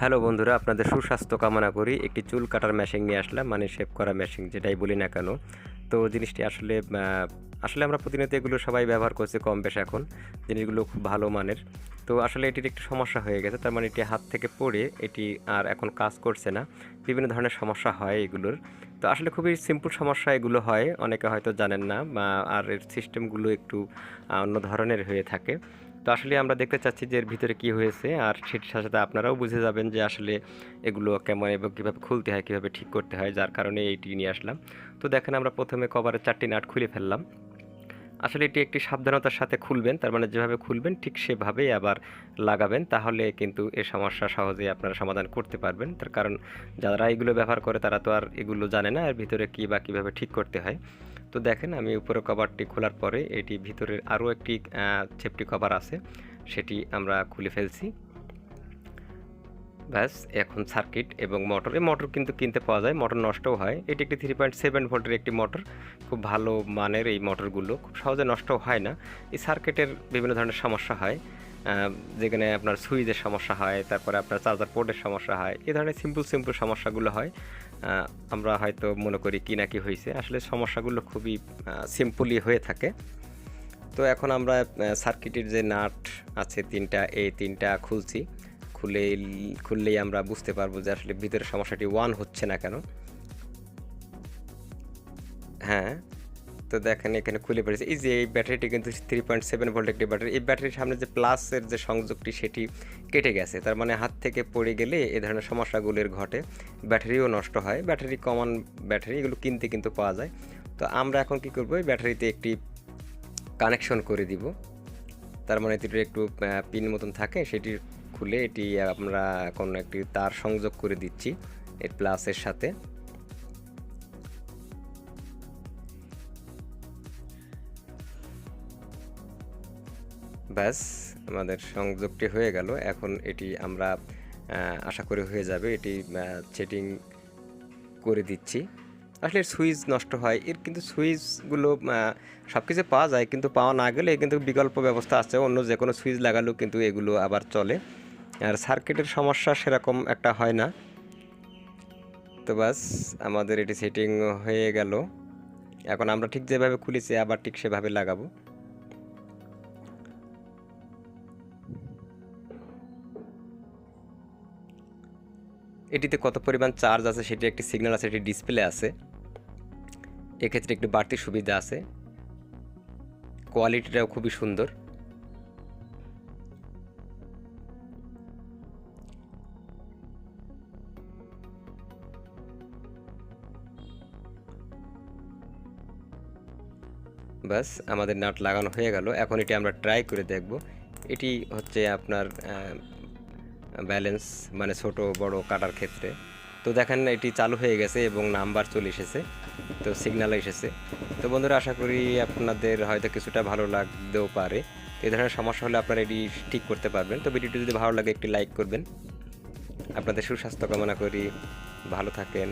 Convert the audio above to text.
Hello বন্ধুরা, আপনাদের সুস্বাস্থ্য কামনা করি। একটি চুল কাটার মেশিন নিয়ে আসলাম মানে শেভ করা মেশিন যেটাই বলি না কেন। তো জিনিসটি আসলে আসলে আমরা প্রতিনিয়ত এগুলো সবাই ব্যবহার করছি কম বেশ এখন, জিনিসগুলো খুব ভালো মানের। তো আসলে এটির একটু সমস্যা হয়ে গেছে, তার মানে এটি হাত থেকে পড়ে এটি আর এখন কাজ করছে না। বিভিন্ন ধরনের সমস্যা হয় এগুলোর। তো আসলে খুবই সিম্পল সমস্যা এগুলো হয়, অনেকে হয়তো জানেন না আর এর সিস্টেমগুলো একটু অন্য ধরনের হয়ে থাকে। তো আসলে আমরা দেখতে চাচ্ছি যে এর ভিতরে কি হয়েছে, আর সেটির সাথে সাথে আপনারাও বুঝে যাবেন যে আসলে এগুলো কেমন এবং কীভাবে খুলতে হয়, কীভাবে ঠিক করতে হয়, যার কারণে এইটি নিয়ে আসলাম। তো দেখেন আমরা প্রথমে কভারের চারটি নাট খুলে ফেললাম। আসলে এটি একটি সাবধানতার সাথে খুলবেন, তার মানে যেভাবে খুলবেন ঠিক সেভাবেই আবার লাগাবেন, তাহলে কিন্তু এ সমস্যা সহজেই আপনারা সমাধান করতে পারবেন। তার কারণ যারা এগুলো ব্যবহার করে তারা তো আর এগুলো জানে না, এর ভিতরে কী বা কীভাবে ঠিক করতে হয়। তো দেখেন আমি উপরে কভারটি খোলার পরে এটি ভিতরের আরও একটি সেফটি কভার আছে। সেটি আমরা খুলে ফেলছি। ব্যাস, এখন সার্কিট এবং মোটর এই মোটর কিন্তু কিনতে পাওয়া যায় মোটর নষ্টও হয়। এটি একটি থ্রি পয়েন্ট সেভেন ভোল্টের একটি মোটর খুব ভালো মানের এই মোটরগুলো খুব সহজে নষ্টও হয় না। এই সার্কিটের বিভিন্ন ধরনের সমস্যা হয়। যেখানে আপনার সুইচের সমস্যা হয়, তারপরে আপনার চার্জার পোর্টের সমস্যা হয় এ ধরনের সিম্পল সিম্পল সমস্যাগুলো হয়। আমরা হয়তো মনে করি কি না কি হয়েছে আসলে সমস্যাগুলো খুবই সিম্পলই হয়ে থাকে। তো এখন আমরা সার্কিটের যে নাট আছে, তিনটা এই তিনটা খুলছি। খুলে, খুললেই আমরা বুঝতে পারব যে আসলে ভিতরে সমস্যাটি ওয়ান হচ্ছে না কেন। হ্যাঁ। তো দেখেন এখানে খুলে পড়েছে এই যে এই ব্যাটারিটি কিন্তু থ্রি পয়েন্ট সেভেন ভোল্ট একটি ব্যাটারি। এই ব্যাটারির সামনে যে প্লাসের যে সংযোগটি, সেটি কেটে গেছে। তার মানে হাত থেকে পড়ে গেলে এ ধরনের সমস্যাগুলির ঘটে। ব্যাটারিও নষ্ট হয়। ব্যাটারি কমন ব্যাটারি, এগুলো কিনতে কিন্তু পাওয়া যায়। তো আমরা এখন কি করব? এই ব্যাটারিতে একটি কানেকশন করে দিব। তার মানে এটির একটু পিন মতন থাকে, সেটি খুলে এটি আমরা কোনো একটি তার সংযোগ করে দিচ্ছি। এর প্লাসের সাথে। ব্যাস, আমাদের সংযোগটি হয়ে গেল। এখন এটি আমরা আশা করি হয়ে যাবে। এটি সেটিং করে দিচ্ছি। আসলে সুইচ নষ্ট হয়। এর কিন্তু সুইচগুলো সব কিছু পাওয়া যায়। কিন্তু পাওয়া না গেলে কিন্তু বিকল্প ব্যবস্থা আছে। অন্য যে কোনো সুইচ লাগালেও কিন্তু এগুলো আবার চলে। আর সার্কিটের সমস্যা সেরকম একটা হয় না। তো বাস আমাদের এটি সেটিং হয়ে গেল। এখন আমরা ঠিক যেভাবে খুলেছি, আবার ঠিক সেভাবে লাগাবো। এটিতে কত পরিমাণ চার্জ আছে সেটি একটি সিগন্যাল আছে, এটি ডিসপ্লে আছে। এক্ষেত্রে একটু বাড়তি সুবিধা আছে। কোয়ালিটিটাও খুবই সুন্দর। ব্যাস, আমাদের নাট লাগানো হয়ে গেল। এখন এটি আমরা ট্রাই করে দেখব। এটি হচ্ছে আপনার ব্যালেন্স মানে ছোট, বড় কাটার ক্ষেত্রে। তো দেখেন এটি চালু হয়ে গেছে এবং নাম্বার চলে এসেছে। তো সিগন্যাল এসেছে। তো বন্ধুরা, আশা করি আপনাদের হয়তো কিছুটা ভালো লাগতেও পারে। এই ধরনের সমস্যা হলে আপনারা এটি ঠিক করতে পারবেন। তো ভিডিওটি যদি ভালো লাগে, একটি লাইক করবেন। আপনাদের সুস্বাস্থ্য কামনা করি। ভালো থাকেন।